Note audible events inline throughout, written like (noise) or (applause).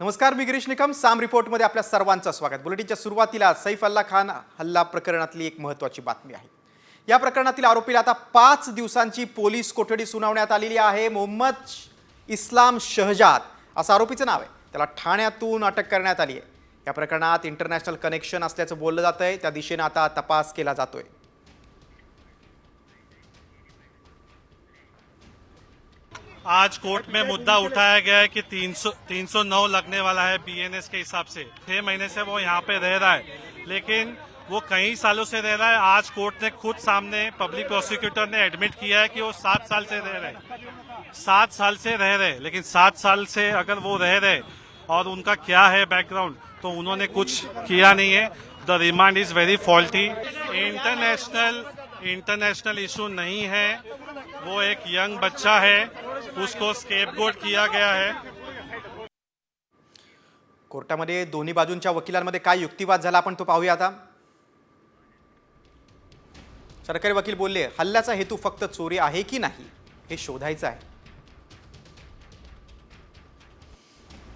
नमस्कार मी गिरीश निकम. साम रिपोर्टमध्ये आपल्या सर्वांचं स्वागत. बुलेटिनच्या सुरुवातीला सैफ अल्ला खान हल्ला प्रकरणातली एक महत्त्वाची बातमी आहे. या प्रकरणातील आरोपीला आता पाच दिवसांची पोलीस कोठडी सुनावण्यात आलेली आहे. मोहम्मद इस्लाम शहजाद असं आरोपीचं नाव आहे. त्याला ठाण्यातून अटक करण्यात आली आहे. या प्रकरणात इंटरनॅशनल कनेक्शन असल्याचं बोललं जातं आहे त्या दिशेनं आता तपास केला जातोय. आज कोर्ट में मुद्दा उठाया गया है कि 300 309 लगने वाला है बीएनएस के हिसाब से। छह महीने से वो यहाँ पे रह रहा है, लेकिन वो कई सालों से रह रहा है। आज कोर्ट ने खुद सामने पब्लिक प्रोसिक्यूटर ने एडमिट किया है कि वो सात साल से रह रहे सात साल से रह रहे लेकिन सात साल से अगर वो रह रहे और उनका क्या है बैकग्राउंड तो उन्होंने कुछ किया नहीं है। The remand is very faulty international international issue नहीं है। वो एक यंग बच्चा है उसको स्केपगोट किया गया है। कोर्टामध्ये दोन्ही बाजूंच्या वकिलांमध्ये काय युक्तिवाद झाला आपण तो पाहूया आता. सरकारी वकील बोलले हल्ल्याचा हेतू फक्त चोरी आहे की नाही हे शोधायचं आहे.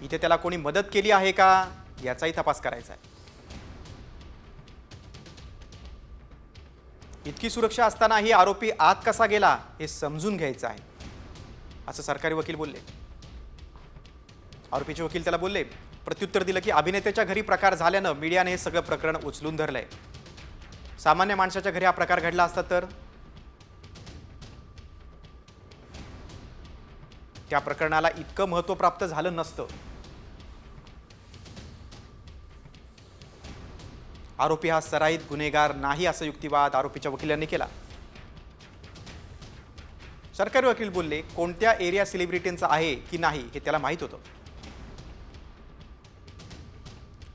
इथे त्याला कोणी मदत केली आहे का याचाही तपास करायचा आहे. इतकी सुरक्षा असतानाही आरोपी आत कसा गेला हे समजून घ्यायचं आहे. असं सरकारी वकील बोलले. आरोपीचे वकील त्याला बोलले प्रत्युत्तर दिलं की अभिनेत्याच्या घरी प्रकार झाल्यानं मीडियाने हे सगळं प्रकरण उचलून धरलंय. सामान्य माणसाच्या घरी हा प्रकार घडला असता तर? त्या प्रकरणाला इतकं महत्त्व प्राप्त झालं नसतं. आरोपी हा सराईत गुन्हेगार नाही असा युक्तिवाद आरोपीच्या वकिलांनी केला. सरकारी वकील बोलले कोणत्या एरिया सेलिब्रिटींचा आहे की नाही हे त्याला माहीत होतं.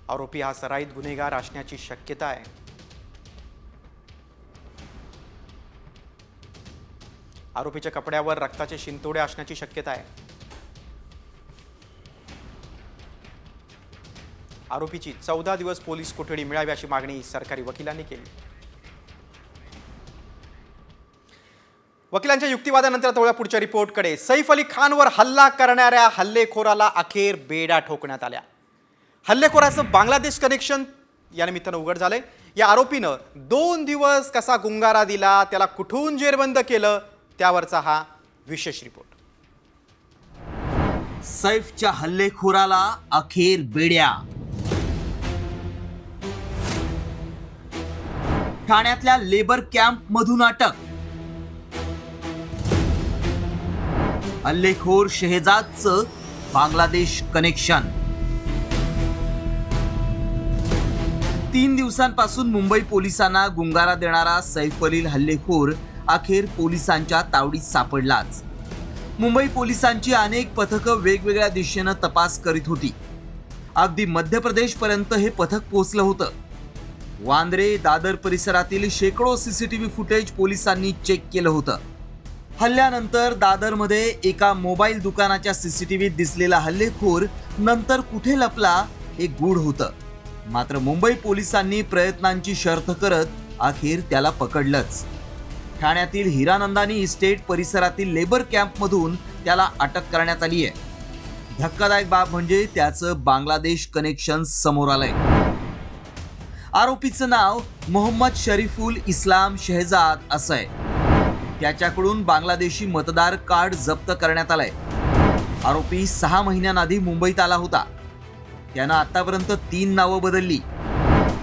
आरोपी हा सराईत गुन्हेगार असण्याची शक्यता आहे. आरोपीच्या कपड्यावर रक्ताचे शिंतोडे असण्याची शक्यता आहे. आरोपीची चौदा दिवस पोलीस कोठडी मिळावी अशी मागणी सरकारी वकिलांनी केली. वकिलांच्या युक्तिवादानंतर आता पुढच्या रिपोर्टकडे. सैफ अली खानवर हल्ला करणाऱ्या हल्लेखोराला अखेर बेडा ठोकण्यात आल्या. हल्लेखोराचं बांगलादेश कनेक्शन या निमित्तानं उघड झालंय. या आरोपीनं दोन दिवस कसा गुंगारा दिला त्याला कुठून जेरबंद केलं त्यावरचा हा विशेष रिपोर्ट. सैफच्या हल्लेखोराला अखेर बेड्या. ठाण्यातल्या लेबर कॅम्प मधून अटक. हल्लेखोर शेहजादचं बांगलादेश कनेक्शन तीन दिवसांपासून मुंबई पोलिसांना गुंगारा देणारा सैफ अलील हल्लेखोर अखेर पोलिसांच्या तावडीत सापडलाच. मुंबई पोलिसांची अनेक पथकं वेगवेगळ्या दिशेनं तपास करीत होती. अगदी मध्य प्रदेशपर्यंत हे पथक पोचलं होतं. वांद्रे दादर परिसरातील शेकडो सीसीटीव्ही फुटेज पोलिसांनी चेक केलं होतं. हल्ल्यानंतर दादरमध्ये एका मोबाईल दुकानाच्या सीसीटीव्हीत दिसलेला हल्लेखोर नंतर कुठे लपला हे गूढ होतं. मात्र मुंबई पोलिसांनी प्रयत्नांची शर्थ करत अखेर त्याला पकडलंच. ठाण्यातील हिरानंदानी इस्टेट परिसरातील लेबर कॅम्पमधून त्याला अटक करण्यात आली आहे. धक्कादायक बाब म्हणजे त्याचं बांगलादेश कनेक्शन समोर आलंय. आरोपीचं नाव मोहम्मद शरीफुल इस्लाम शहजाद असं आहे. त्याच्याकडून बांगलादेशी मतदार कार्ड जप्त करण्यात आलंय. आरोपी सहा महिन्यांआधी मुंबईत आला होता. त्यानं आतापर्यंत तीन नावं बदलली.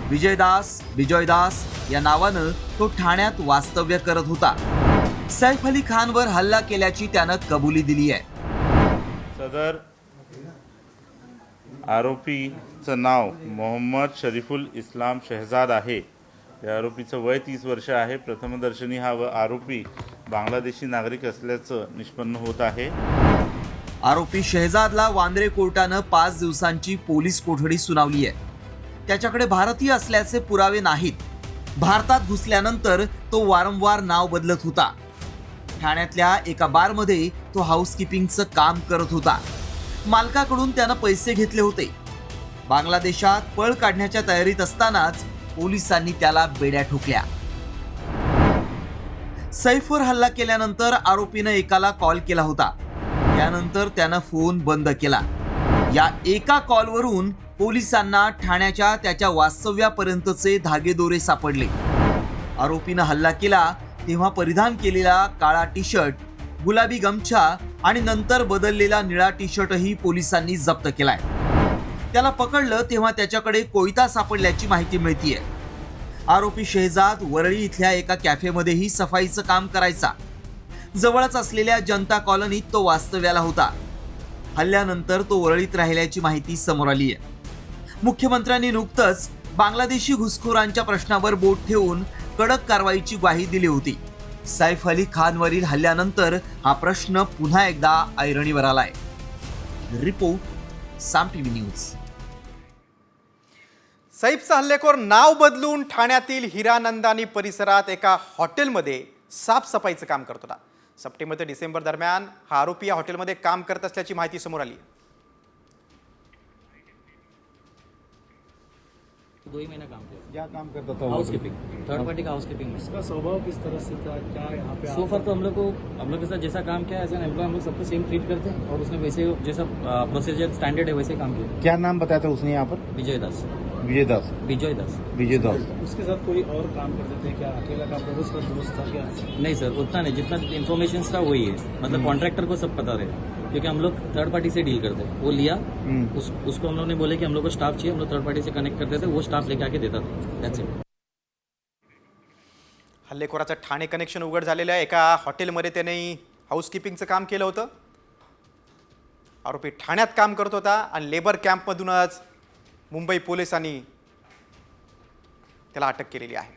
विजयदास विजयदास या नावानं तो ठाण्यात वास्तव्य करत होता. सैफ अली खानवर हल्ला केल्याची त्यानं कबुली दिली आहे. सदर आरोपीचं नाव मोहम्मद शरीफुल इस्लाम शहजाद आहे. या आरोपीचं वय तीस वर्ष आहे. प्रथमदर्शनी हा व आरोपी बांगलादेशी नागरिक असल्याचं निष्पन्न होत आहे. आरोपी शहजादला वांद्रे कोर्टानं पाच दिवसांची पोलीस कोठडी सुनावली आहे. त्याच्याकडे भारतीय असल्याचे पुरावे नाहीत. भारतात घुसल्यानंतर तो वारंवार नाव बदलत होता. ठाण्यातल्या एका बारमध्ये तो हाऊसकीपिंगचं काम करत होता. मालकाकडून त्यानं पैसे घेतले होते. बांगलादेशात पळ काढण्याच्या तयारीत असतानाच पोलिसांनी त्याला बेड्या ठोकल्या. सैफवर हल्ला केल्यानंतर आरोपीनं एकाला कॉल केला होता. त्यानंतर त्यानं फोन बंद केला. या एका कॉलवरून पोलिसांना ठाण्याच्या त्याच्या वास्तव्यापर्यंतचे धागेदोरे सापडले. आरोपीनं हल्ला केला तेव्हा परिधान केलेला काळा टी शर्ट गुलाबी गमछा आणि नंतर बदललेला निळा टी शर्टही पोलिसांनी जप्त केलाय. त्याला पकडलं तेव्हा त्याच्याकडे कोयता सापडल्याची माहिती मिळतीये. आरोपी शेहजाद वरळी इथल्या एका कॅफेमध्येही सफाईचं काम करायचा. जवळच असलेल्या जनता कॉलनीत तो वास्तव्याला होता. हल्ल्यानंतर तो वरळीत राहिल्याची माहिती समोर आली आहे मुख्यमंत्र्यांनी नुकतंच बांगलादेशी घुसखोरांच्या प्रश्नावर बोट ठेवून कडक कारवाईची ग्वाही दिली होती. सैफ अली खानवरील हल्ल्यानंतर हा प्रश्न पुन्हा एकदा ऐरणीवर आलाय. Report Saam TV news. सैफचा हल्लेखोर नाव बदलून ठाण्यातील हिरानंदानी परिसरात एका हॉटेलमध्ये साफसफाईचं काम करत होता. सप्टेंबर ते डिसेंबर दरम्यान हा आरोपी या हॉटेलमध्ये काम करत असल्याची माहिती समोर आली. दो ही महीना काम किया क्या काम करता था? हाउस कीपिंग थर्ड पार्टी का हाउस कीपिंग में उसका स्वभाव किस तरह से था? क्या यहाँ पे सो फar तो हम लोग को हम लोग के साथ जैसा काम किया एज एन एम्प्लॉय हम लोग सबको सेम ट्रीट करते हैं और उसने वैसे जैसा प्रोसीजर स्टैंडर्ड है वैसे काम किया क्या नाम बताया था उसने यहाँ पर? विजय दास। विजय दास विजय दास विजय दास उसके साथ कोई और काम करते थे क्या? अकेला काम करते उसका दोस्त था क्या? नहीं सर उतना नहीं जितना इन्फॉर्मेशन था वही है। मतलब कॉन्ट्रैक्टर को सब पता रहे। क्योंकि हम लोग थर्ड पार्टी से डील करते हैं। वो लिया। उस, उसको हम लोग ने बोले कि हम लोग को स्टाफ चाहिए हम लोग थर्ड पार्टी से कनेक्ट करते थे वो स्टाफ लेके आके देता था। दैट्स इट हल्लेखोराचं ठाणे कनेक्शन उघड झालेलं आहे. एका हॉटेलमध्ये त्याने हाऊसकीपिंगचं काम केलं होतं. आरोपी ठाण्यात काम करत होता आणि लेबर कॅम्पमधूनच मुंबई पोलिसांनी त्याला अटक केलेली आहे.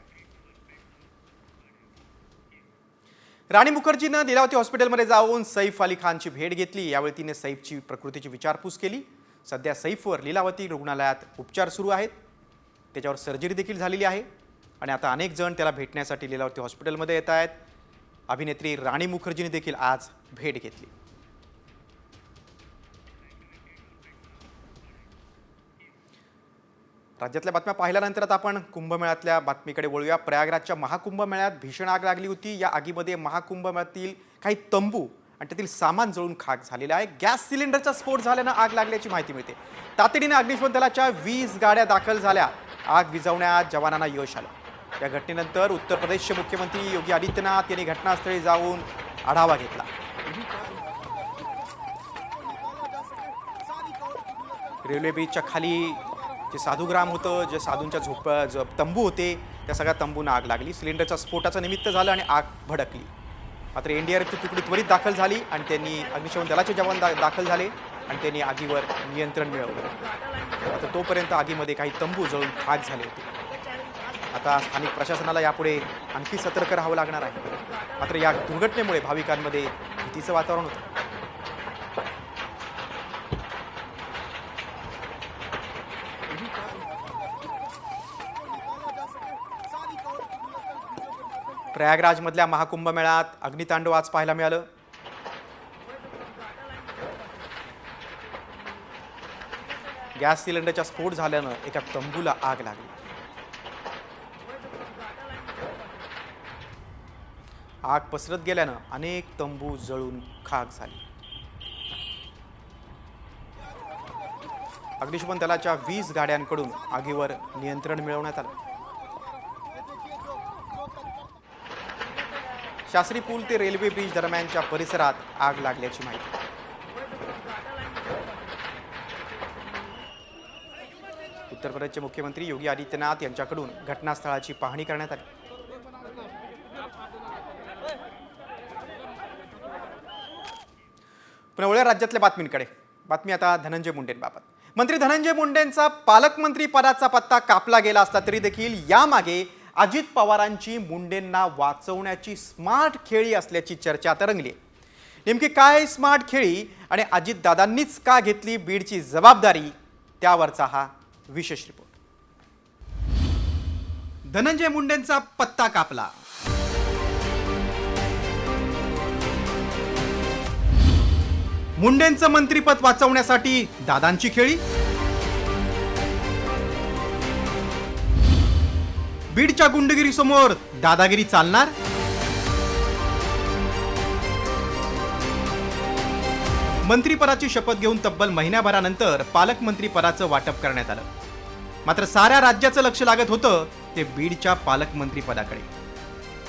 राणी मुखर्जीनं लीलावती हॉस्पिटलमध्ये जाऊन सैफ अली खानची भेट घेतली. यावेळी तिने सैफची प्रकृतीची विचारपूस केली. सध्या सैफवर लीलावती रुग्णालयात उपचार सुरू आहेत. त्याच्यावर सर्जरी देखील झालेली आहे. आणि आता अनेक जण त्याला भेटण्यासाठी लीलावती हॉस्पिटलमध्ये येत आहेत. अभिनेत्री राणी मुखर्जीने देखील आज भेट घेतली. राज्यातल्या बातम्या पाहिल्यानंतर आता आपण कुंभमेळ्यातल्या बातमीकडे वळूया. प्रयागराजच्या महाकुंभमेळ्यात भीषण आग लागली होती. या आगीमध्ये महाकुंभमेळ्यातील काही तंबू आणि त्यातील सामान जळून खाक झालेलं आहे. गॅस सिलेंडरचा स्फोट झाल्यानं आग लागल्याची माहिती मिळते. तातडीने अग्निशमन दलाच्या वीस गाड्या दाखल झाल्या. आग विझवण्यात जवानांना यश आलं. या घटनेनंतर उत्तर प्रदेशचे मुख्यमंत्री योगी आदित्यनाथ यांनी घटनास्थळी जाऊन आढावा घेतला. रेल्वे ब्रिजच्या खाली जे साधूग्राम होतं जे साधूंच्या झोप ज तंबू होते त्या सगळ्या तंबूंना आग लागली. सिलेंडरच्या स्फोटाचं निमित्त झालं आणि आग भडकली. मात्र एन डी आर एफची तुकडी त्वरित दाखल झाली आणि त्यांनी अग्निशमन दलाचे जवान दा दाखल झाले आणि त्यांनी आगीवर नियंत्रण मिळवलं. आता तोपर्यंत आगीमध्ये काही तंबू जळून खाक झाले होते. आता स्थानिक प्रशासनाला यापुढे आणखी सतर्क राहावं लागणार आहे. मात्र या दुर्घटनेमुळे भाविकांमध्ये भीतीचं वातावरण होतं. प्रयागराजमधल्या महाकुंभमेळ्यात अग्नितांडव आज पाहायला मिळालं. गॅस सिलेंडरचा स्फोट झाल्यानं एका तंबूला आग लागली. आग पसरत गेल्यानं अनेक तंबू जळून खाक झाली. अग्निशमन दलाच्या वीस गाड्यांकडून आगीवर नियंत्रण मिळवण्यात आलं. शास्त्री पूल ते रेल्वे ब्रिज दरम्यानच्या परिसरात आग लागल्याची माहिती. उत्तर प्रदेशचे मुख्यमंत्री योगी आदित्यनाथ यांच्याकडून घटनास्थळाची पाहणी करण्यात आली. पुन्हा राज्यातल्या बातमींकडे. बातमी आता धनंजय मुंडेंबाबत. मंत्री धनंजय मुंडेंचा पालकमंत्री पदाचा पत्ता कापला गेला असला तरी देखील यामागे अजित पवारांची मुंडेंना वाचवण्याची स्मार्ट खेळी असल्याची चर्चा आता रंगली नेमकी काय स्मार्ट खेळी आणि अजितदादांनीच का घेतली बीडची जबाबदारी? त्यावरचा हा विशेष रिपोर्ट. धनंजय मुंडेंचा पत्ता कापला. मुंडेंचं मंत्रीपद वाचवण्यासाठी दादांची खेळी? बीडच्या गुंडगिरी समोर दादागिरी चालणार? मंत्रीपदाची शपथ घेऊन तब्बल महिन्याभरानंतर पालकमंत्रीपदाचं वाटप करण्यात आलं. मात्र साऱ्या राज्याचं लक्ष लागत होतं ते बीडच्या पालकमंत्रीपदाकडे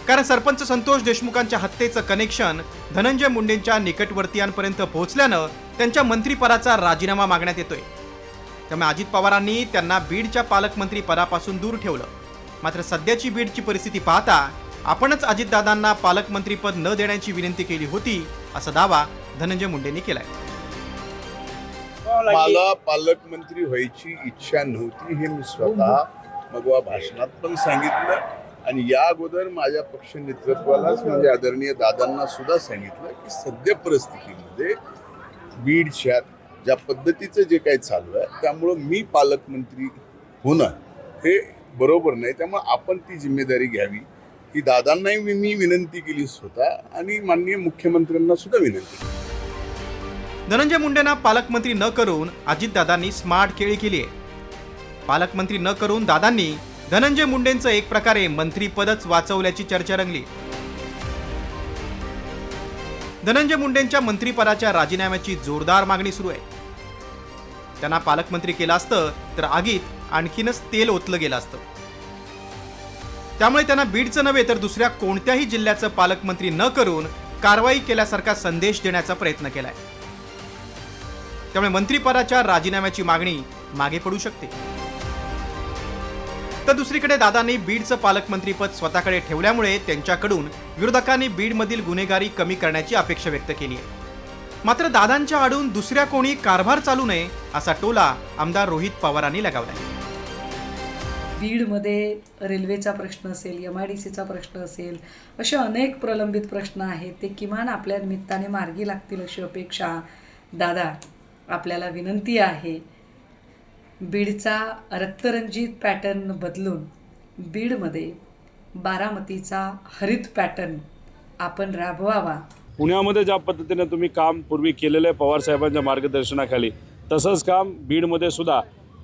कारण सरपंच संतोष देशमुखांच्या हत्येचं कनेक्शन धनंजय मुंडेंच्या निकटवर्तीयांपर्यंत पोहोचल्यानं त्यांच्या मंत्रीपदाचा राजीनामा मागण्यात येतोय. त्यामुळे अजित पवारांनी त्यांना बीडच्या पालकमंत्री पदापासून दूर ठेवलं. मात्र सध्याची बीडची परिस्थिती पाहता आपणच अजितदादांना पालकमंत्रीपद न देण्याची विनंती केली होती असा दावा धनंजय मुंडेंनी केलाय. मला पालकमंत्री व्हायची इच्छा नव्हती हे मी स्वतः मगवा भाषणात पण सांगितलं. आणि या अगोदर माझ्या पक्ष नेतृत्वालाच म्हणजे आदरणीय दादांना सुद्धा सांगितलं की सध्या परिस्थितीमध्ये बीड शहर ज्या पद्धतीचं जे काही चालू आहे त्यामुळं मी पालकमंत्री होणं हे बरोबर नाही त्यामुळे आपण ती जिम्मेदारी घ्यावी. ही दादांनाही मी विनंती केली स्वतः आणि माननीय मुख्यमंत्र्यांना सुद्धा विनंती केली. धनंजय मुंडेंना पालकमंत्री न करून अजितदादांनी स्मार्ट केळी केली आहे. पालकमंत्री न करून दादांनी धनंजय मुंडेंचं एक प्रकारे मंत्रीपदच वाचवल्याची चर्चा रंगली. धनंजय मुंडेंच्या मंत्रीपदाच्या राजीनाम्याची जोरदार मागणी सुरू आहे. त्यांना पालकमंत्री केलं असतं तर आगीत आणखीनच तेल ओतलं गेलं असतं. त्यामुळे त्यांना बीडचं नव्हे तर दुसऱ्या कोणत्याही जिल्ह्याचं पालकमंत्री न करून कारवाई केल्यासारखा संदेश देण्याचा प्रयत्न केलाय. त्यामुळे मंत्रिपदाच्या राजीनाम्याची मागणी मागे पडू शकते. तर दुसरीकडे दादांनी बीडचं पालकमंत्रीपद स्वतःकडे ठेवल्यामुळे त्यांच्याकडून विरोधकांनी बीडमधील गुन्हेगारी कमी करण्याची अपेक्षा व्यक्त केली आहे. मात्र दादांच्या आडून दुसऱ्या कोणी कारभार चालू नये असा टोला आमदार रोहित पवारांनी लगावलाय. बीडमध्ये रेल्वेचा प्रश्न असेल एम आय डी सीचा प्रश्न असेल असे अनेक प्रलंबित प्रश्न आहेत. ते किमान आपल्या निमित्ताने मार्गी लागतील अशी अपेक्षा दादा आपल्याला विनंती आहे. बीडचा रक्तरंजित पॅटर्न बदलून बीडमध्ये बारामतीचा हरित पॅटर्न आपण राबवावा. पुण्यामध्ये ज्या पद्धतीने तुम्ही काम पूर्वी केलेलं आहे पवार साहेबांच्या मार्गदर्शनाखाली तसंच काम बीडमध्ये सुद्धा.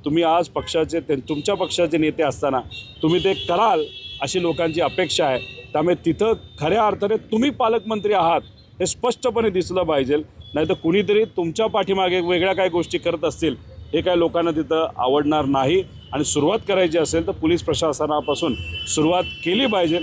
तुम्ही आज पक्षाचे ते तुमच्या पक्षाचे नेते असताना तुम्ही ते कराल अशी लोकांची अपेक्षा आहे. त्यामुळे तिथं खऱ्या अर्थाने तुम्ही पालकमंत्री आहात हे स्पष्टपणे दिसलं पाहिजे. नाही तर कुणीतरी तुमच्या पाठीमागे वेगळ्या काही गोष्टी करत असतील हे काय लोकांना तिथं आवडणार नाही. आणि सुरुवात करायची असेल तर पोलीस प्रशासनापासून सुरुवात केली पाहिजे.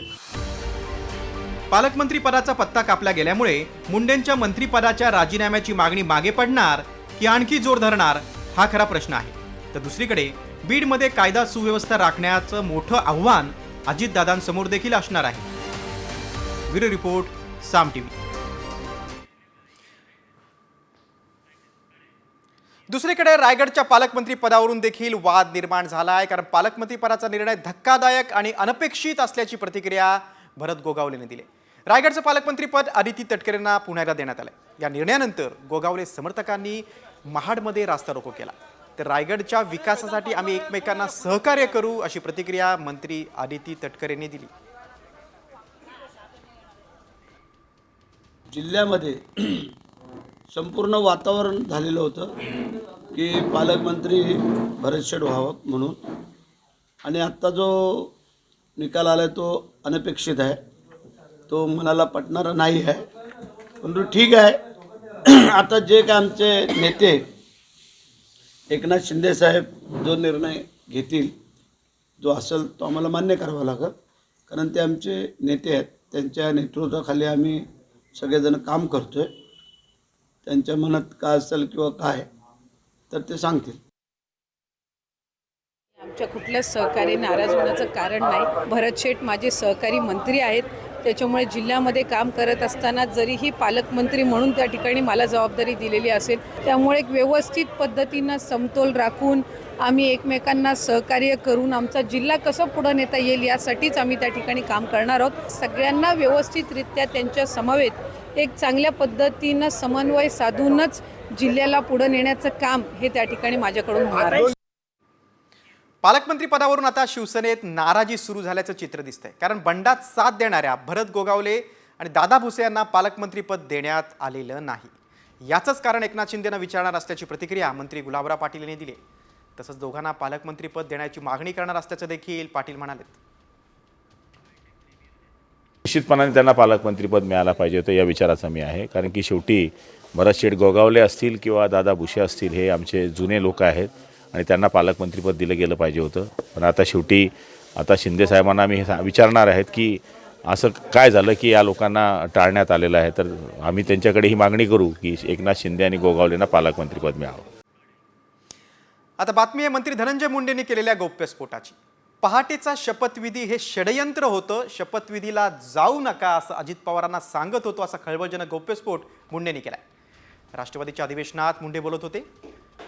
पालकमंत्री पदाचा पत्ता कापला गेल्यामुळे मुंडेंच्या मंत्रिपदाच्या राजीनाम्याची मागणी मागे पडणार की आणखी जोर धरणार हा खरा प्रश्न आहे. तर दुसरीकडे बीडमध्ये कायदा सुव्यवस्था राखण्याचं मोठं आव्हान अजितदादांसमोर देखील असणार आहे. Bureau report Saam TV. दुसरीकडे रायगडच्या पालकमंत्री पदावरून देखील वाद निर्माण झाला आहे कारण पालकमंत्री पदाचा निर्णय धक्कादायक आणि अनपेक्षित असल्याची प्रतिक्रिया भरत गोगावलेने दिली. रायगडचं पालकमंत्रीपद आदिती तटकरेंना पुण्याला देण्यात आलं या निर्णयानंतर गोगावले समर्थकांनी महाडमध्ये रास्ता रोको केला. तर रायगडच्या विकासासाठी आम्ही एकमेकांना सहकार्य करू अशी प्रतिक्रिया मंत्री आदिती तटकरेंनी दिली. जिल्ह्यामध्ये संपूर्ण वातावरण झालेलं होतं की पालकमंत्री भरत शेठ व्हावं म्हणून. आणि आत्ता जो निकाल आला आहे तो अनपेक्षित आहे. तो मनाला पटणारा नाही आहे. परंतु ठीक आहे. (clears throat) आता जे काय आमचे नेते एकनाथ शिंदेसाहेब जो निर्णय घेतील जो असेल तो आम्हाला मान्य करावा लागेल. कारण ते आमचे नेते आहेत. त्यांच्या नेतृत्वाखाली आम्ही सगळेजण काम करतो आहे त्यांच्या मनात काय असेल किंवा काय तर ते सांगतील. आमच्या कुठल्याच सहकारी नाराज होण्याचं कारण नाही. भरत शेठ माझे सहकारी मंत्री आहेत. त्याच्यामुळे जिल्ह्यामध्ये काम करत असताना जरीही पालकमंत्री म्हणून त्या ठिकाणी मला जबाबदारी दिलेली असेल त्यामुळे एक व्यवस्थित पद्धतीनं समतोल राखून आम्ही एकमेकांना सहकार्य करून आमचा जिल्हा कसं पुढं नेता येईल यासाठीच आम्ही त्या ठिकाणी काम करणार आहोत. सगळ्यांना व्यवस्थितरित्या त्यांच्या समवेत एक चांगल्या पद्धतीनं समन्वय साधूनच जिल्ह्याला पुढं नेण्याचं काम हे त्या ठिकाणी माझ्याकडून होणार आहे. पालकमंत्री पदावरून आता शिवसेनेत नाराजी सुरू झाल्याचं चित्र दिसतंय. कारण बंडात साथ देणाऱ्या भरत गोगावले आणि दादा भुसे यांना पालकमंत्रीपद देण्यात आलेलं नाही. याचंच कारण एकनाथ शिंदेनं विचारणार असल्याची प्रतिक्रिया मंत्री गुलाबराव पाटील यांनी दिली. तसंच दोघांना पालकमंत्रीपद देण्याची मागणी करणार असल्याचं देखील पाटील म्हणालेत. निश्चितपणाने त्यांना पालकमंत्रीपद मिळायला पाहिजे होतं या विचाराचा मी आहे. कारण की शेवटी भरत शेठ गोगावले असतील किंवा दादा भुसे असतील हे आमचे जुने लोक आहेत. आणि त्यांना पालकमंत्रीपद दिलं गेलं पाहिजे होतं. पण आता शेवटी आता शिंदे साहेबांना मी हे विचारणार आहेत की असं काय झालं की या लोकांना टाळण्यात आलेलं आहे? तर आम्ही त्यांच्याकडे ही मागणी करू की एकनाथ शिंदे आणि गोगावलेंना पालकमंत्रीपद मिळावं. आता बातमी आहे मंत्री धनंजय मुंडेंनी केलेल्या गौप्यस्फोटाची पहाटेचा शपथविधी हे षडयंत्र होतं. शपथविधीला जाऊ नका असं अजित पवारांना सांगत होतो असा खळबळजनक गौप्यस्फोट मुंडेंनी केलाय. राष्ट्रवादीच्या अधिवेशनात मुंडे बोलत होते.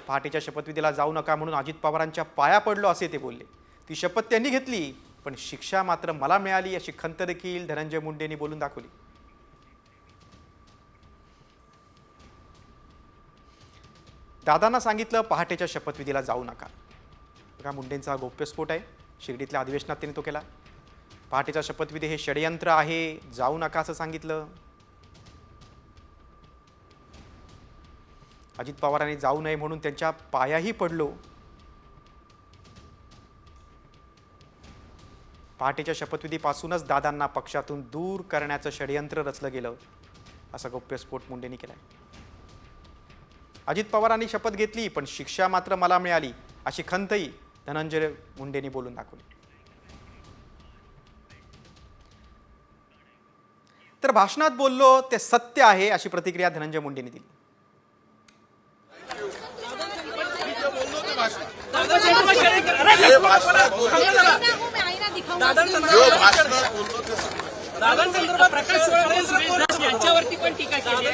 पहाटेच्या शपथविधीला जाऊ नका म्हणून अजित पवारांच्या पाया पडलो असे ते बोलले. ती शपथ त्यांनी घेतली पण शिक्षा मात्र मला मिळाली अशी खंत देखील धनंजय मुंडेंनी बोलून दाखवली. दादांना सांगितलं पहाटेच्या शपथविधीला जाऊ नका. बघा मुंडेंचा हा गोप्यस्फोट आहे. शिर्डीतल्या अधिवेशनात त्यांनी तो केला. पहाटेचा शपथविधी हे षडयंत्र आहे. जाऊ नका असं सांगितलं. अजित पवारांनी जाऊ नये म्हणून त्यांच्या पायाही पडलो. पहाटेच्या शपथविधीपासूनच दादांना पक्षातून दूर करण्याचं षडयंत्र रचलं गेलं असा गौप्यस्फोट मुंडेंनी केलाय. अजित पवारांनी शपथ घेतली पण शिक्षा मात्र मला मिळाली अशी खंतही धनंजय मुंडेंनी बोलून दाखवली. तर भाषणात बोललो ते सत्य आहे अशी प्रतिक्रिया धनंजय मुंडेंनी दिली. यांच्यावरती पण टीका केली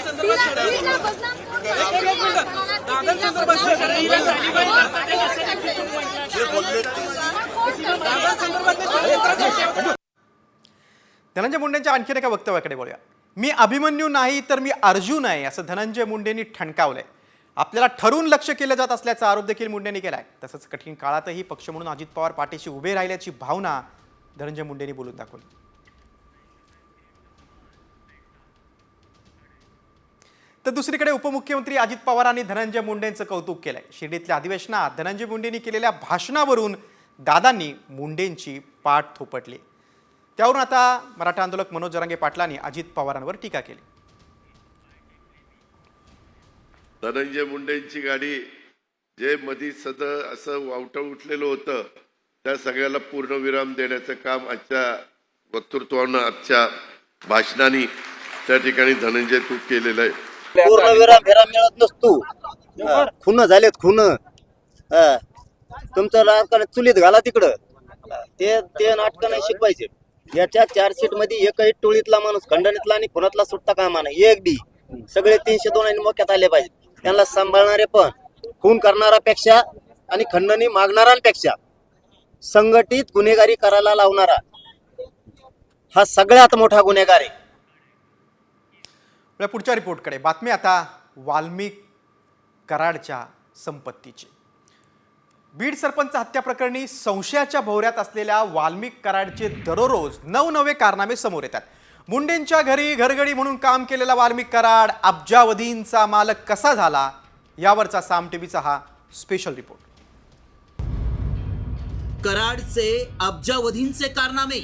धनंजय मुंडेंच्या आणखीन एका वक्तव्याकडे बोलूया. मी अभिमन्यू नाही तर मी अर्जुन आहे असं धनंजय मुंडेंनी ठणकावलंय. आपल्याला ठरून लक्ष केलं जात असल्याचा आरोप देखील मुंडेंनी केलाय. तसंच कठीण काळातही पक्ष म्हणून अजित पवार पाठीशी उभे राहिल्याची भावना धनंजय मुंडेंनी बोलून दाखवली. तर दुसरीकडे उपमुख्यमंत्री अजित पवारांनी धनंजय मुंडेंचं कौतुक केलंय. शिर्डीतल्या अधिवेशनात धनंजय मुंडेंनी केलेल्या भाषणावरून दादांनी मुंडेंची पाठ थोपटली. त्यावरून आता मराठा आंदोलक मनोज जरांगे पाटलांनी अजित पवारांवर टीका केली. धनंजय मुंडेंची गाडी जे मधी सद असं वावट उठलेलं होतं त्या सगळ्याला पूर्णविराम देण्याचं काम आजच्या वक्तृत्वानं आजच्या भाषणाने त्या ठिकाणी धनंजय तू केलेलं आहे. पूर्णविराम विराम मिळत नसतो. खुन झालेत खुन. तुमचं राजकारण चुलीत घाला तिकडं. ते ते नाटक नाही शिकवायचे. याच्या चार्जशीटमध्ये एकही टोळीतला माणूस खंडणीतला आणि खुनातला सुट्टा कामा नाही. एक बी. सगळे तीनशे दोन आणि मोक्यात आले पाहिजे त्यांना सांभाळणारे पण खून करणाऱ्यापेक्षा आणि खंडणी मागणाऱ्यांपेक्षा संघटित गुन्हेगारी करायला लावणारा हा सगळ्यात मोठा गुन्हेगार आहे. पुढच्या रिपोर्टकडे. बातमी आता वाल्मिक कराडच्या संपत्तीची. बीड सरपंच हत्या प्रकरणी संशयाच्या भोवऱ्यात असलेल्या वाल्मिक कराडचे दररोज नवनवे कारनामे समोर येतात. मुंडेंच्या घरी घरगडी म्हणून काम केलेला वाल्मिक कराड अब्जावधींचा मालक कसा झाला? यावरचा साम टीव्हीचा हा स्पेशल रिपोर्ट कराडचे अब्जावधींचे कारनामे.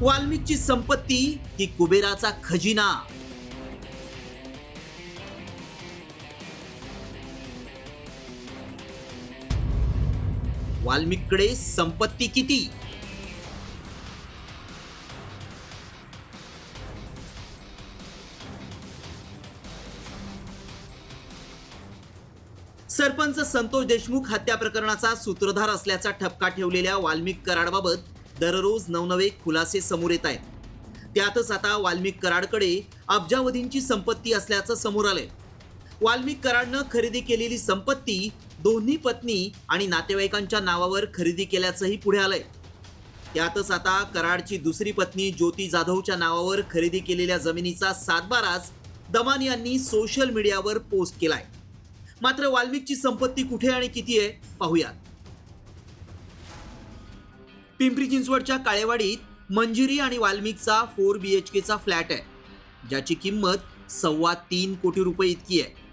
वाल्मिकची संपत्ती की कुबेराचा खजिना. वाल्मिककडे संपत्ती किती? सरपंच संतोष देशमुख हत्या प्रकरणाचा सूत्रधार असल्याचा ठपका ठेवलेल्या वाल्मिक कराडबाबत दररोज नवनवे खुलासे समोर येत आहेत. त्यातच आता वाल्मिक कराडकडे अब्जावधींची संपत्ती असल्याचं समोर आलंय. वाल्मिक कराडनं खरेदी केलेली संपत्ती दोन्ही पत्नी आणि नातेवाईकांच्या नावावर खरेदी केल्याचंही पुढे आलंय. त्यातच आता कराडची दुसरी पत्नी ज्योती जाधवच्या नावावर खरेदी केलेल्या जमिनीचा सातबाराच दमान यांनी सोशल मीडियावर पोस्ट केलाय. मात्र वाल्मिकची संपत्ती कुठे आणि किती आहे पाहूयात. पिंपरी चिंचवडच्या काळेवाडीत मंजिरी आणि वाल्मिकचा फोर बी एच केचा फ्लॅट आहे ज्याची किंमत सव्वा तीन कोटी रुपये इतकी आहे.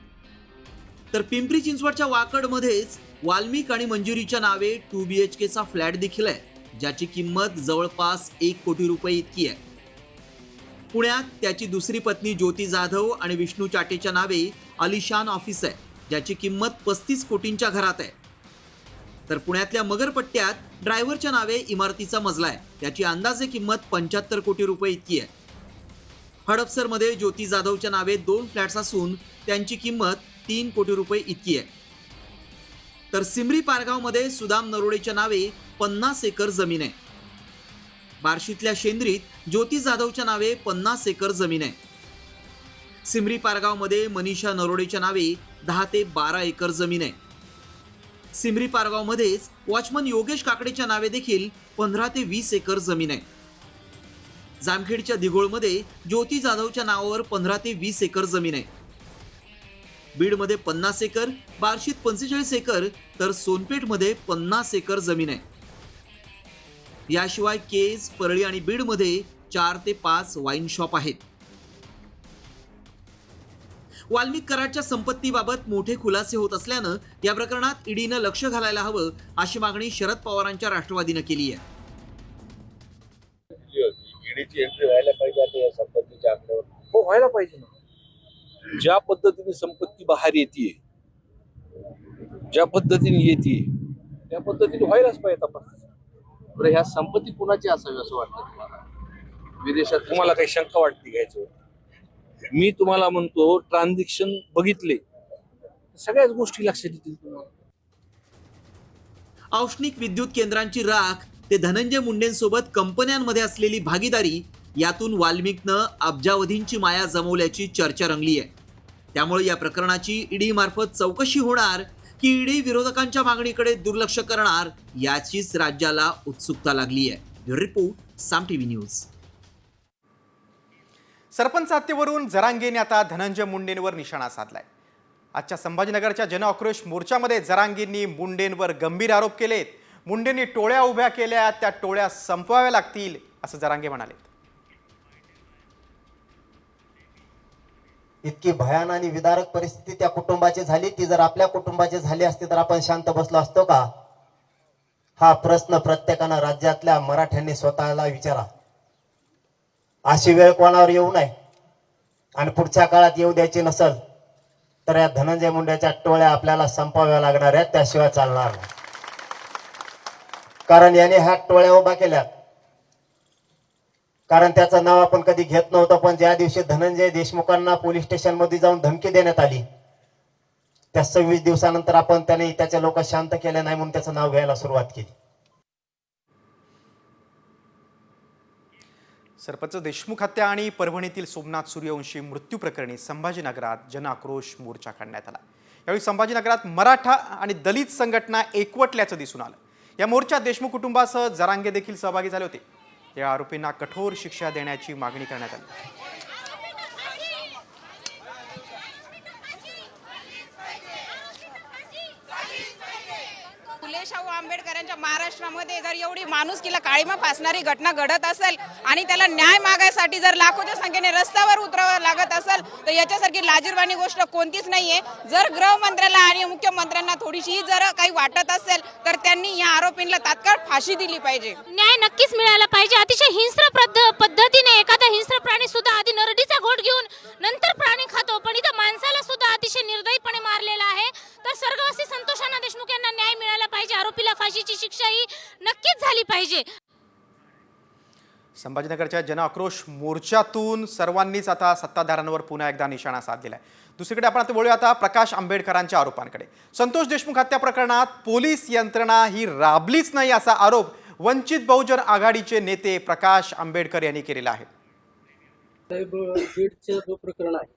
तर पिंपरी चिंचवडच्या वाकडमध्येच वाल्मिक आणि मंजुरीच्या नावे टू बी एच केचा फ्लॅट देखील आहे ज्याची किंमत जवळपास एक कोटी रुपये इतकी आहे. पुण्यात त्याची दुसरी पत्नी ज्योती जाधव आणि विष्णू चाटेच्या नावे अलिशान ऑफिस आहे. ज्याची किंमत पस्तीस कोटींच्या घरात आहे. तर पुण्यातल्या मगरपट्ट्यात ड्रायव्हरच्या नावे इमारतीचा मजला आहे. त्याची अंदाजे किंमत पंच्याहत्तर कोटी रुपये इतकी आहे. हडपसरमध्ये ज्योती जाधवच्या नावे दोन फ्लॅट्स असून त्यांची किंमत तीन कोटी रुपये इतकी आहे. तर सिमरी पारगावमध्ये सुदाम नरोडेच्या नावे पन्नास एकर जमीन आहे. बार्शीतल्या शेंद्रीत ज्योती जाधवच्या नावे पन्नास एकर जमीन आहे. सिमरी पारगावमध्ये मनीषा नरोडेच्या नावे दहा ते बारा एकर जमीन आहे. सिमरी पारगावमध्येच वॉचमन योगेश काकडेच्या नावे देखील पंधरा ते वीस एकर जमीन आहे. जामखेडच्या दिघोळमध्ये ज्योती जाधवच्या नावावर पंधरा ते वीस एकर जमीन आहे. बीडमध्ये पन्नास एकर बार्शीत पंचेचाळीस एकर तर सोनपेठमध्ये पन्नास एकर जमीन आहे. याशिवाय केज परळी आणि बीडमध्ये चार ते पाच वाईन शॉप आहेत. वाल्मिक कराडच्या संपत्तीबाबत मोठे खुलासे होत असल्यानं या प्रकरणात ईडीनं लक्ष घालायला हवं अशी मागणी शरद पवारांच्या राष्ट्रवादीनं केली आहे. ईडीची एंट्री व्हायला पाहिजे आता या संपत्तीच्या आकड्यावर. हो व्हायला पाहिजे ना. ज्या पद्धतीने संपत्ती बाहेर येते ज्या पद्धतीने येते त्या पद्धतीने व्हायलाच पाहिजे तपास बरं ह्या संपत्ती कुणाची असावी असं वाटतं तुम्हाला? विदेशात तुम्हाला काही शंका वाटते घ्यायचं मी तुम्हाला म्हणतो ट्रान्झॅक्शन बघितले. सगळ्याच गोष्टी लक्षात येतील तुम्हाला. औष्णिक विद्युत केंद्रांची राख ते धनंजय मुंडेंसोबत कंपन्यांमध्ये असलेली भागीदारी यातून वाल्मिकनं अब्जावधींची माया जमवल्याची चर्चा रंगली आहे. त्यामुळे या प्रकरणाची ईडी मार्फत चौकशी होणार की ईडी विरोधकांच्या मागणीकडे दुर्लक्ष करणार याचीच राज्याला उत्सुकता लागली आहे. Report Saam TV news. Sarpanch हत्येवरून जरांगेने आता धनंजय मुंडेंवर निशाणा साधलाय. आजच्या संभाजीनगरच्या जनआक्रोश मोर्चामध्ये जरांगेंनी मुंडेंवर गंभीर आरोप केलेत. मुंडेंनी टोळ्या उभ्या केल्या त्या टोळ्या संपवाव्या लागतील असं जरांगे म्हणाले इतकी भयान आणि विदारक परिस्थिती त्या कुटुंबाची झाली ती जर आपल्या कुटुंबाची झाली असती तर आपण शांत बसलो असतो का? हा प्रश्न प्रत्येकानं राज्यातल्या मराठ्यांनी स्वतःला विचारा. अशी वेळ कोणावर येऊ नये. आणि पुढच्या काळात येऊ द्यायची नसल तर या धनंजय मुंड्याच्या टोळ्या आपल्याला संपाव्या लागणार आहेत त्याशिवाय चालणार नाही. कारण याने ह्या टोळ्या उभा केल्या कारण त्याचं नाव आपण कधी घेत नव्हतं पण ज्या दिवशी धनंजय देशमुखांना पोलीस स्टेशनमध्ये जाऊन धमकी देण्यात आली त्या सव्वीस दिवसानंतर आपण त्याने त्याचे लोक शांत केले नाही म्हणून त्याचं नाव घ्यायला सुरुवात केली. सरपंच देशमुख हत्या आणि परभणीतील सोमनाथ सूर्यवंशी मृत्यू प्रकरणी संभाजीनगरात जनआक्रोश मोर्चा काढण्यात आला. यावेळी संभाजीनगरात मराठा आणि दलित संघटना एकवटल्याचं दिसून आलं. या मोर्चात देशमुख कुटुंबासह जरांगे देखील सहभागी झाले होते. या आरोपींना कठोर शिक्षा देण्याची मागणी करण्यात आली. शाहू आंबेडकरांच्या महाराष्ट्रामध्ये जर एवढी माणुसकीला काळीमा फासणारी घटना घडत असेल आणि त्याला न्याय मागायसाठी जर लाखोच्या संख्येने रस्त्यावर उतरावं लागत असेल तर याच्यासारखी लाजीरवाणी गोष्ट कोणतीच नाहीये. जर गृहमंत्र्याला आणि मुख्यमंत्र्यांना थोडीशी जर काही वाटत असेल तर त्यांनी या आरोपींना तात्काळ फाशी दिली पाहिजे. न्याय नक्कीच मिळायला पाहिजे. अतिशय हिंस्र पद्ध- पद्धतीने एखादा हिंस्र प्राणी सुद्धा आधी नरडीचा घोट घेऊन नंतर प्राणी खातो. पण इथं माणसाला सुद्धा अतिशय निर्दयीपणे मारलेला आहे. तर स्वर्गवासी संतोषांना देशमुख यांना न्याय मिळाला पाहिजे. आरोपीला फाशीची शिक्षा ही नक्कीच झाली पाहिजे. संभाजीनगरच्या जनआक्रोश मोर्चातून सर्वांनीच आता सत्ताधाऱ्यांवर पुन्हा एकदा निशाणा साधलेला आहे दुसरीकडे आपण आता वळूया आता प्रकाश आंबेडकरांच्या आरोपांकडे. संतोष देशमुख हत्या प्रकरणात पोलीस यंत्रणा ही राबलीच नाही असा आरोप वंचित बहुजन आघाडीचे नेते प्रकाश आंबेडकर यांनी केलेला आहे. साहेब बीडचं जो प्रकरण आहे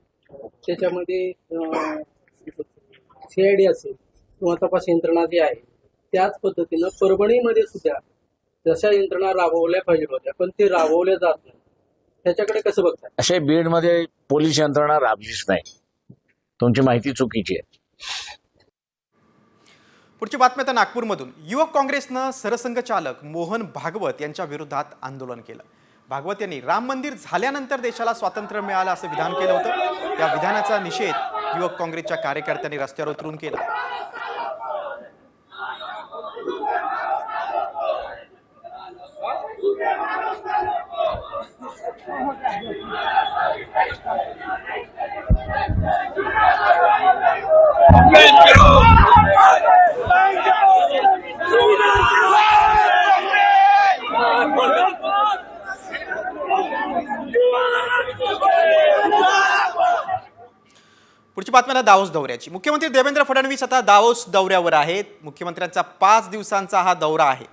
त्याच्यामध्ये सी आय डी असेल किंवा तपास यंत्रणा जी आहे त्याच पद्धतीनं परभणीमध्ये सुद्धा जशा यंत्रणा राबवल्या पाहिजे होत्या पण ते राबवल्या जात नाही. त्याच्याकडे कसं बघताय? असे बीडमध्ये पोलीस यंत्रणा राबलीच नाही. तुमची माहिती चुकीची आहे. पुढची बातमी आता नागपूरमधून. युवक काँग्रेसनं सरसंघचालक मोहन भागवत यांच्या विरोधात आंदोलन केलं. भागवत यांनी राम मंदिर झाल्यानंतर देशाला स्वातंत्र्य मिळालं असं विधान केलं होतं. त्या विधानाचा निषेध युवक काँग्रेसच्या कार्यकर्त्यांनी रस्त्यावर उतरून केला Thank you. पुढची बातम्याला दावोस दौऱ्याची. मुख्यमंत्री देवेंद्र फडणवीस आता दावोस दौऱ्यावर आहेत. मुख्यमंत्र्यांचा पाच दिवसांचा हा दौरा आहे.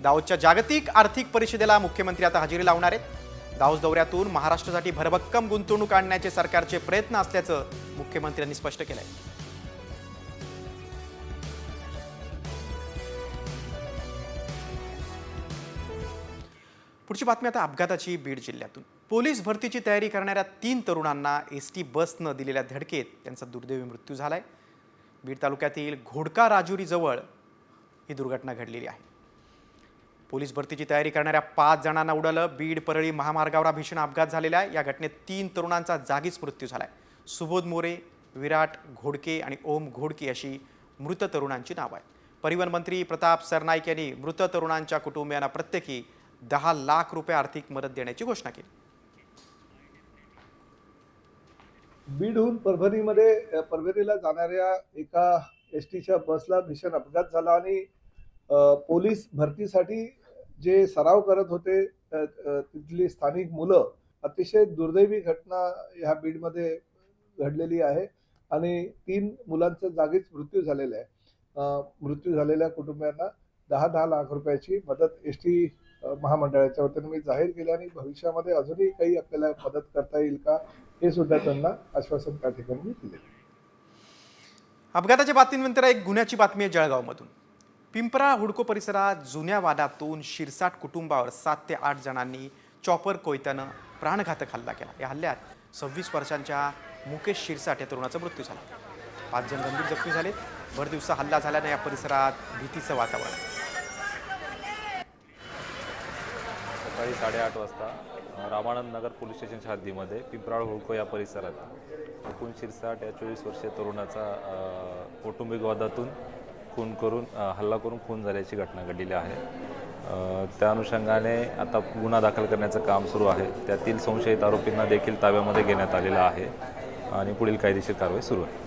दावोसच्या जागतिक आर्थिक परिषदेला मुख्यमंत्री आता हजेरी लावणार आहेत. दावोस दौऱ्यातून महाराष्ट्रासाठी भरभक्कम गुंतवणूक आणण्याचे सरकारचे प्रयत्न असल्याचं मुख्यमंत्र्यांनी स्पष्ट केलंय. पुढची बातमी आता अपघाताची बीड जिल्ह्यातून. पोलीस भरतीची तयारी करणाऱ्या तीन तरुणांना एस टी बसनं दिलेल्या धडकेत त्यांचा दुर्दैवी मृत्यू झाला आहे बीड तालुक्यातील घोडका राजुरीजवळ ही दुर्घटना घडलेली आहे. पोलीस भरतीची तयारी करणाऱ्या पाच जणांना उडालं. बीड परळी महामार्गावर भीषण अपघात झालेला आहे या घटनेत तीन तरुणांचा जागीच मृत्यू झाला आहे सुबोध मोरे विराट घोडके आणि ओम घोडके अशी मृत तरुणांची नावं आहेत. परिवहन मंत्री प्रताप सरनाईक यांनी मृत तरुणांच्या कुटुंबियांना प्रत्येकी दहा लाख रुपये आर्थिक मदत देण्याची घोषणा केली. बीडहून परभणीमध्ये परभणीला जाणाऱ्या एका एस टीच्या बसला भीषण अपघात झाला आणि पोलीस भरतीसाठी जे सराव करत होते तिथली स्थानिक मुलं अतिशय दुर्दैवी घटना ह्या बीडमध्ये घडलेली आहे आणि तीन मुलांचा जागीच मृत्यू झालेला आहे. मृत्यू झालेल्या कुटुंबियांना दहा दहा लाख रुपयाची मदत एस टी महामंडळाच्या वतीने मी जाहीर केली आणि भविष्यामध्ये अजूनही काही आपल्याला मदत करता येईल का हे सुद्धा त्यांना आश्वासन त्या ठिकाणी मी दिले अपघाताच्या बातमीनंतर एक गुन्ह्याची बातमी आहे जळगावमधून. पिंपरा हुडको परिसरात जुन्या वादातून शिरसाट कुटुंबावर सात ते आठ जणांनी चॉपर कोयत्यानं प्राणघातक हल्ला केला. या हल्ल्यात सव्वीस वर्षांच्या मुकेश शिरसाट या तरुणाचा मृत्यू झाला. पाच जण गंभीर जखमी झालेत. भर दिवसा हल्ला झाल्याने या परिसरात भीतीचं वातावरण आहे. सकाळी साडेआठ वाजता रामानंद नगर पोलीस स्टेशनच्या हद्दीमध्ये पिंपराळ होळको या परिसरात मुकुंद शिरसाट या चोवीस वर्षीय तरुणाचा कौटुंबिक वादातून खून करून हल्ला करून खून झाल्याची घटना घडलेली आहे. त्या अनुषंगाने आता गुन्हा दाखल करण्याचं काम सुरू आहे. त्यातील संशयित आरोपींना देखील ताब्यामध्ये घेण्यात आलेलं आहे आणि पुढील कायदेशीर कारवाई सुरू आहे.